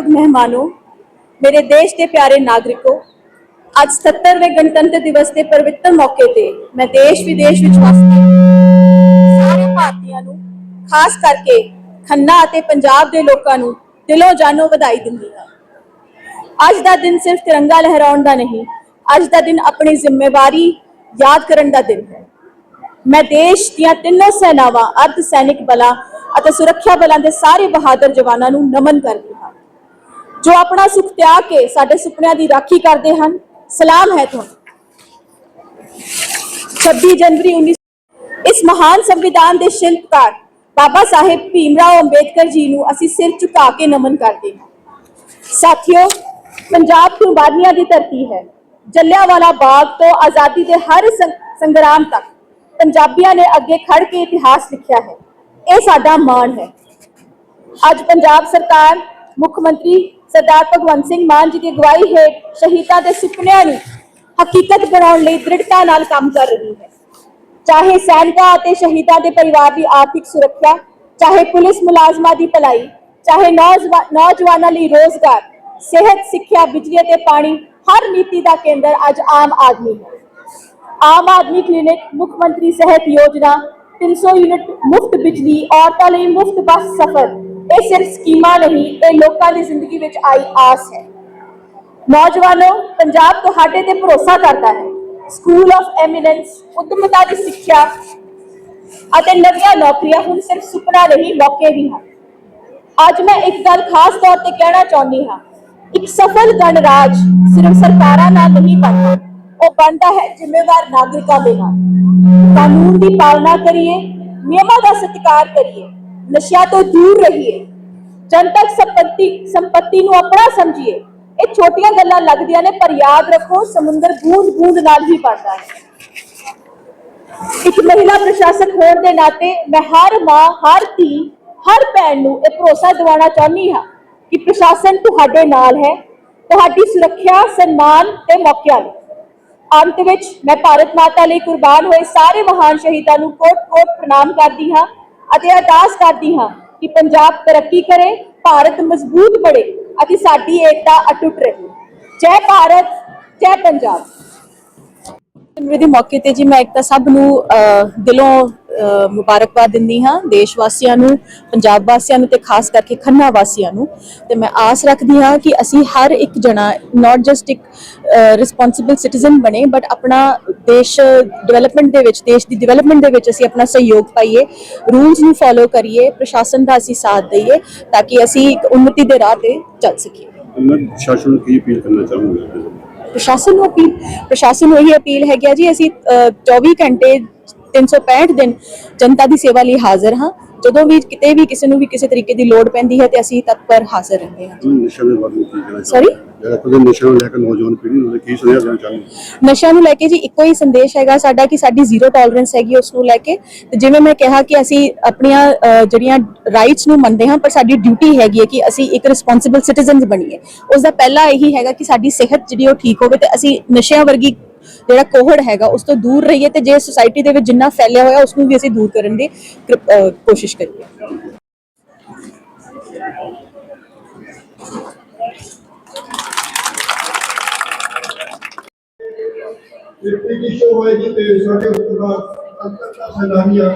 ਸਤਿਕਾਰਯੋਗ ਮਹਿਮਾਨੋ, ਮੇਰੇ ਦੇਸ਼ ਦੇ ਪਿਆਰੇ ਨਾਗਰਿਕੋ, ਅੱਜ 77ਵੇਂ ਗਣਤੰਤਰ ਦਿਵਸ ਦੇ ਪਵਿੱਤਰ ਮੌਕੇ ਤੇ ਮੈਂ ਦੇਸ਼ ਵਿਦੇਸ਼ ਵਿੱਚ ਵਸਦੇ ਸਾਰੇ ਭਾਰਤੀਆਂ ਨੂੰ, ਖਾਸ ਕਰਕੇ ਖੰਨਾ ਅਤੇ ਪੰਜਾਬ ਦੇ ਲੋਕਾਂ ਨੂੰ ਦਿਲੋਂ ਜਾਨੋਂ ਵਧਾਈ ਦਿੰਦੀ ਹਾਂ। ਅੱਜ ਦਾ ਦਿਨ ਸਿਰਫ ਤਿਰੰਗਾ ਲਹਿਰਾਉਣ ਦਾ ਨਹੀਂ, ਅੱਜ ਦਾ ਦਿਨ ਆਪਣੀ ਜ਼ਿੰਮੇਵਾਰੀ ਯਾਦ ਕਰਨ ਦਾ ਦਿਨ ਹੈ। ਮੈਂ ਦੇਸ਼ ਦੀਆਂ ਤਿੰਨੋਂ ਸੈਨਾਵਾਂ ਅਰਧ ਸੈਨਿਕ ਬਲਾਂ ਅਤੇ ਸੁਰੱਖਿਆ ਬਲਾਂ ਦੇ ਸਾਰੇ ਬਹਾਦਰ ਜਵਾਨਾਂ ਨੂੰ ਨਮਨ ਕਰਦੀ ਜੋ ਆਪਣਾ ਸੁਖ ਤਿਆਗ ਕੇ ਸਾਡੇ ਸੁਪਨਿਆਂ ਦੀ ਰਾਖੀ ਕਰਦੇ ਹਨ, ਸਲਾਮ ਹੈ ਤੁਹਾਨੂੰ। 26 ਜਨਵਰੀ 19 ਇਸ ਮਹਾਨ ਸੰਵਿਧਾਨ ਦੇ ਸ਼ਿਲਪਕਾਰ ਬਾਬਾ ਸਾਹਿਬ ਭੀਮਰਾਓ ਅੰਬੇਦਕਰ ਜੀ ਨੂੰ ਅਸੀਂ ਸਿਰ ਝੁਕਾ ਕੇ ਨਮਨ ਕਰਦੇ ਹਾਂ। ਸਾਥੀਓ, ਪੰਜਾਬ ਕੁਰਬਾਨੀਆਂ ਦੀ ਧਰਤੀ ਹੈ। ਜੱਲਿਆਂਵਾਲਾ ਬਾਗ ਤੋਂ ਆਜ਼ਾਦੀ ਦੇ ਹਰ ਸੰਗਰਾਮ ਤੱਕ ਪੰਜਾਬੀਆਂ ਨੇ ਅੱਗੇ ਖੜ ਕੇ ਇਤਿਹਾਸ ਲਿਖਿਆ ਹੈ। ਇਹ ਸਾਡਾ ਮਾਣ ਹੈ। ਅੱਜ ਪੰਜਾਬ ਸਰਕਾਰ, ਮੁੱਖ ਮੰਤਰੀ ਸਰਦਾਰ ਭਗਵੰਤ ਸਿੰਘ ਮਾਨ ਜੀ ਦੀ ਅਗਵਾਈ ਹੇਠ ਸ਼ਹੀਦਾਂ ਦੇ ਸੁਪਨਿਆਂ ਨੂੰ ਹਕੀਕਤ ਬਣਾਉਣ ਲਈ ਦ੍ਰਿੜਤਾ ਨਾਲ ਕੰਮ ਕਰ ਰਹੀ ਹੈ। ਚਾਹੇ ਸੈਨਿਕਾਂ ਅਤੇ ਸ਼ਹੀਦਾਂ ਦੇ ਪਰਿਵਾਰ ਦੀ ਆਰਥਿਕ ਸੁਰੱਖਿਆ, ਚਾਹੇ ਪੁਲਿਸ ਮੁਲਾਜ਼ਮਾਂ ਦੀ ਭਲਾਈ, ਚਾਹੇ ਨੌਜਵਾ- ਨੌਜਵਾਨਾਂ ਲਈ ਰੋਜ਼ਗਾਰ, ਸਿਹਤ, ਸਿੱਖਿਆ, ਬਿਜਲੀ ਅਤੇ ਪਾਣੀ, ਹਰ ਨੀਤੀ ਦਾ ਕੇਂਦਰ ਅੱਜ ਆਮ ਆਦਮੀ ਹੈ। ਆਮ ਆਦਮੀ ਕਲੀਨਿਕ ਮੁੱਖ ਮੰਤਰੀ ਸਿਹਤ ਯੋਜਨਾ 300 ਯੂਨਿਟ ਮੁਫਤ ਬਿਜਲੀ, ਔਰਤਾਂ ਲਈ ਮੁਫਤ ਬੱਸ ਸਫ਼ਰ ਇਹ ਸਿਰਫ ਸਕੀਮਾਂ ਨਹੀਂ, ਇਹ ਲੋਕਾਂ ਦੀ ਜ਼ਿੰਦਗੀ ਵਿੱਚ ਆਈ ਆਸ ਹੈ। ਨੌਜਵਾਨੋ, ਪੰਜਾਬ ਤੁਹਾਡੇ ਤੇ ਭਰੋਸਾ ਕਰਦਾ ਹੈ। ਸਕੂਲ ਆਫ ਐਮੀਨੈਂਸ ਉੱਤਮਤਾ ਦੀ ਸਿੱਖਿਆ ਅਤੇ ਨਵੀਆਂ ਨੌਕਰੀਆਂ ਹੁਣ ਸਿਰਫ ਸੁਪਨਾ ਨਹੀਂ ਮੌਕੇ ਵੀ ਹਨ। ਅੱਜ ਮੈਂ ਇੱਕ ਗੱਲ ਖਾਸ ਤੌਰ ਤੇ ਕਹਿਣਾ ਚਾਹੁੰਦੀ ਹਾਂ। ਇੱਕ ਸਫਲ ਗਣਰਾਜ ਸਿਰਫ ਸਰਕਾਰਾਂ ਨਾਲ ਨਹੀਂ ਬਣਦਾ। ਉਹ ਬਣਦਾ ਹੈ ਜ਼ਿੰਮੇਵਾਰ ਨਾਗਰਿਕਾਂ ਦੇ ਨਾਲ। ਕਾਨੂੰਨ ਦੀ ਪਾਲਣਾ ਕਰੀਏ, ਨਿਯਮਾਂ ਦਾ ਸਤਿਕਾਰ ਕਰੀਏ। ਨਸ਼ਿਆਂ ਤੋਂ ਦੂਰ ਰਹੀਏ। ਜਨਤਕ ਸੰਪਤੀ ਸੰਪਤੀ ਨੂੰ ਆਪਣਾ ਸਮਝੀਏ। ਇਹ ਛੋਟੀਆਂ ਗੱਲਾਂ ਲੱਗਦੀਆਂ ਨੇ, ਪਰ ਯਾਦ ਰੱਖੋ, ਸਮੁੰਦਰ ਬੂੰਦ ਬੂੰਦ ਨਾਲ ਹੀ ਭਰਦਾ ਹੈ। ਇੱਕ ਮਹਿਲਾ ਪ੍ਰਸ਼ਾਸਕ ਹੋਣ ਦੇ ਨਾਤੇ ਮੈਂ ਹਰ ਮਾਂ, ਹਰ ਧੀ, ਹਰ ਭੈਣ ਨੂੰ ਇਹ ਭਰੋਸਾ ਦਿਵਾਉਣਾ ਚਾਹੁੰਦੀ ਹਾਂ ਕਿ ਪ੍ਰਸ਼ਾਸਨ ਤੁਹਾਡੇ ਨਾਲ ਹੈ, ਤੁਹਾਡੀ ਸੁਰੱਖਿਆ, ਸਨਮਾਨ ਤੇ ਮੌਕਿਆਂ ਲਈ ਅੰਤ ਵਿੱਚ ਮੈਂ ਭਾਰਤ ਮਾਤਾ ਲਈ ਕੁਰਬਾਨ ਹੋਏ ਸਾਰੇ ਮਹਾਨ ਸ਼ਹੀਦਾਂ ਨੂੰ ਕੋਟ-ਕੋਟ ਪ੍ਰਣਾਮ ਕਰਦੀ ਹਾਂ। ਅਤੇ ਅਰਦਾਸ ਕਰਦੀ ਹਾਂ ਕਿ ਪੰਜਾਬ ਤਰੱਕੀ ਕਰੇ ਭਾਰਤ ਮਜ਼ਬੂਤ ਬਣੇ ਅਤੇ ਸਾਡੀ ਏਕਤਾ ਅਟੁੱਟ ਰਹੇ। ਜੈ ਭਾਰਤ ਜੈ ਪੰਜਾਬ। ਜਨਵਰੀ ਦੇ ਮੌਕੇ ਤੇ ਜੀ ਮੈਂ ਇੱਕ ਤਾਂ ਸਭ ਨੂੰ ਅਹ, ਦਿਲੋਂ ਮੁਬਾਰਕਬਾਦ ਦਿੰਦੀ ਹਾਂ ਦੇਸ਼ ਵਾਸੀਆਂ ਨੂੰ ਪੰਜਾਬ ਵਾਸੀਆਂ ਨੂੰ ਤੇ ਖਾਸ ਕਰਕੇ ਖੰਨਾ ਵਾਸੀਆਂ ਨੂੰ। ਤੇ ਮੈਂ ਆਸ ਰੱਖਦੀ ਹਾਂ ਕਿ ਅਸੀਂ ਹਰ ਇੱਕ ਜਣਾ ਨਾਟ ਜਸਟ ਇੱਕ ਰਿਸਪੌਂਸਿਬਲ ਸਿਟੀਜ਼ਨ ਬਣੇ ਬਟ ਆਪਣਾ ਦੇਸ਼ ਡਿਵੈਲਪਮੈਂਟ ਦੇ ਵਿੱਚ ਦੇਸ਼ ਦੀ ਡਿਵੈਲਪਮੈਂਟ ਦੇ ਵਿੱਚ ਅਸੀਂ ਆਪਣਾ ਸਹਿਯੋਗ ਪਾਈਏ ਰੂਲਸ ਨੂੰ ਫੋਲੋ ਕਰੀਏ ਪ੍ਰਸ਼ਾਸਨ ਦਾ ਅਸੀਂ ਸਾਥ ਦਈਏ ਤਾਂ ਕਿ ਅਸੀਂ ਇੱਕ ਉન્નਤੀ ਦੇ ਰਾਹ ਤੇ ਚੱਲ ਸਕੀਏ। ਮੈਂ ਸ਼ਾਸਨ ਨੂੰ ਕੀ ਅਪੀਲ ਕਰਨਾ ਚਾਹੂੰਗਾ? ਪ੍ਰਸ਼ਾਸਨ ਨੂੰ ਅਪੀਲ ਪ੍ਰਸ਼ਾਸਨ ਨੂੰ ਇਹ ਅਪੀਲ ਹੈਗੀ ਆ ਜੀ ਅਸੀਂ ਅਹ, 24 ਘੰਟੇ 365 ਦਿਨ ਜਨਤਾ ਦੀ ਸੇਵਾ ਲਈ ਹਾਜ਼ਰ ਹਾਂ। ਜਦੋਂ ਵੀ ਕਿਤੇ ਵੀ ਕਿਸੇ ਨੂੰ ਵੀ ਕਿਸੇ ਤਰੀਕੇ ਦੀ ਲੋੜ ਪੈਂਦੀ ਹੈ ਤੇ ਅਸੀਂ ਤਤਪਰ ਹਾਜ਼ਰ ਰਹਿੰਦੇ ਹਾਂ। ਨਸ਼ਾ ਦੇ ਬਾਰੇ ਕੀ ਕਹਿਣਾ Sorry? ਜਿਹੜਾ ਕੋਈ ਨਸ਼ਾ ਨੂੰ ਲੈ ਕੇ ਨੌਜਵਾਨ ਪੀੜ੍ਹੀ ਨੂੰ ਕੀ ਸੁਨੇਹਾ ਦੇਣਾ ਚਾਹੁੰਦੇ ਨਸ਼ਿਆਂ ਨੂੰ ਲੈ ਕੇ ਜੀ ਇੱਕੋ ਹੀ ਸੰਦੇਸ਼ ਹੈਗਾ ਸਾਡਾ ਕਿ ਸਾਡੀ ਜ਼ੀਰੋ ਟੋਲਰੈਂਸ ਹੈਗੀ ਉਸ ਨੂੰ ਲੈ ਕੇ। ਤੇ ਜਿਵੇਂ ਮੈਂ ਕਿਹਾ ਕਿ ਅਸੀਂ ਆਪਣੀਆਂ ਜਿਹੜੀਆਂ ਰਾਈਟਸ ਨੂੰ ਮੰਨਦੇ ਹਾਂ ਪਰ ਸਾਡੀ ਡਿਊਟੀ ਹੈਗੀ ਹੈ ਕਿ ਅਸੀਂ ਇੱਕ ਰਿਸਪੌਂਸਿਬਲ ਸਿਟੀਜ਼ਨਸ ਬਣੀਏ। ਉਸ ਦਾ ਪਹਿਲਾ ਇਹੀ ਹੈਗਾ ਕਿ ਸਾਡੀ ਸਿਹਤ ਜਿਹੜੀ ਉਹ ਠੀਕ ਹੋਵੇ ਤੇ ਅਸੀਂ ਨਸ਼ਿਆਂ ਵਰਗੀ ਜਿਹੜਾ ਕੋਹੜ ਹੈਗਾ, ਉਸ ਤੋਂ ਦੂਰ ਰਹੀਏ ਤੇ ਜੇ ਸੁਸਾਇਟੀ ਦੇ ਵਿੱਚ ਜਿੰਨਾ ਫੈਲਿਆ ਹੋਇਆ ਉਸ ਨੂੰ ਵੀ ਅਸੀਂ ਦੂਰ ਕਰਨ ਦੀ ਕੋਸ਼ਿਸ਼ ਕਰੀਏ। ਡਿਪਟੀ ਦੀ ਹੋਏਗੀ ਤੇ ਸਾਡੇ ਉੱਤਰ ਦਾ ਅੰਤਰ ਦਾ ਸੈਲਾਨੀਆਂ